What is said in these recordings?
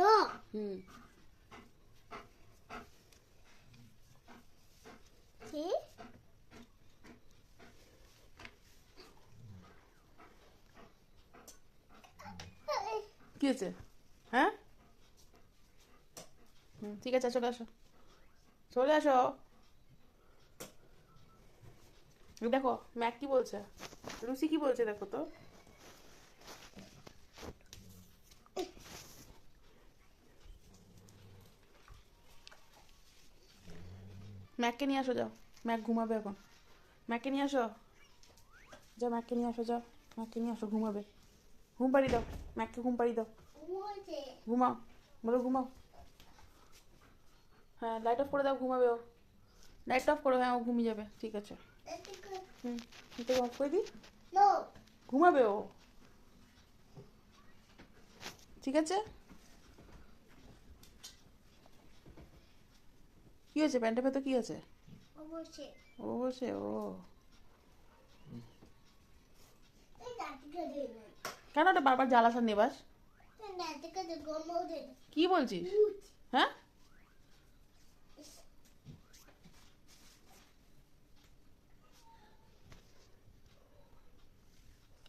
Dog. হুম See? কি হয়েছে হ্যাঁ হুম ঠিক আছে চলে আসো চলে আসো দেখো ম্যাক কি বলছে লুসি কি বলছে দেখো তো ম্যাককে নিয়ে আসো যাও। ম্যাক ঘুমাবে এখন। ম্যাককে নিয়ে আসো। যাও ম্যাককে নিয়ে আসো যাও। ম্যাককে নিয়ে আসো ঘুমাবে। ঘুম পাড়ি দাও। ম্যাককে ঘুম পাড়ি দাও। ঘুমাও। বলো ঘুমাও। হ্যাঁ লাইট অফ করে দাও ঘুমাবে ও। লাইট অফ করো হ্যাঁ ও ঘুমিয়ে যাবে। ঠিক আছে. হুম অফ করে দিই? ঘুমাবে ও। ঠিক আছে? হয়েছে? প্যান্টের ভেতর কি আছে? ও বসে। ও কেন ওটা বারবার জ্বালাসার নেবাস. কি বলছিস? হ্যাঁ?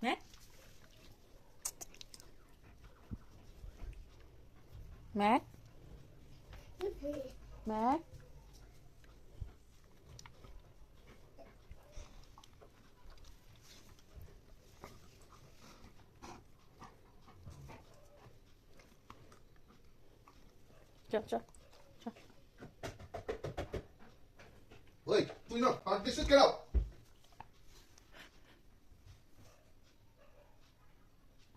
হ্যাঁ? ম্যাক? ম্যাক? চল চল চল Oi, tu não, para deixa que não.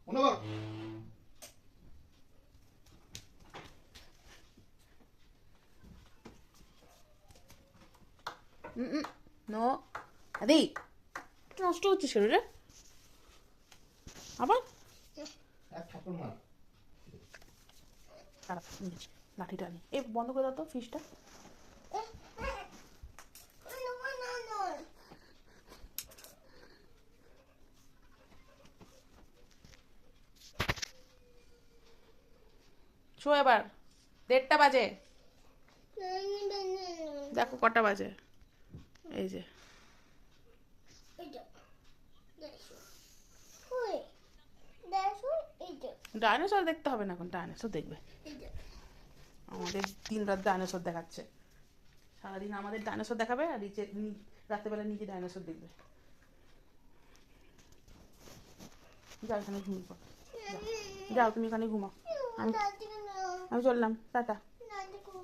Una va. No. আদি নষ্ট হচ্ছে শরীরে। আবার? এক খারাপ লাঠিটা নি এ বন্ধ করে দাও তো no. শো এবার দেড়টা বাজে. দেখো কটা বাজে এই যে. ডাইনোসর দেখতে হবে না এখন ডাইনোসর দেখবে. আমাদের দিন রাত ডাইনোসর দেখাচ্ছে। সারাদিন আমাদের ডাইনোসর দেখাবে আর নিচে রাত্রেবেলা নিজে ডাইনোসর দেখবে। যাও এখানে ঘুমিয়ে পড়ো। যাও। তুমি এখানে ঘুমাও। আমি আমি চললাম। টাটা।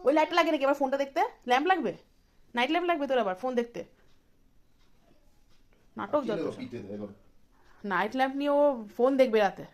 ওই লাইটটা লাগে নাকি? আবার ফোনটা দেখতে? ল্যাম্প লাগবে? নাইট ল্যাম্প লাগবে তোর আবার ফোন দেখতে। নাটক যত. নাইট ল্যাম্প নিয়ে ও ফোন দেখবে রাতে.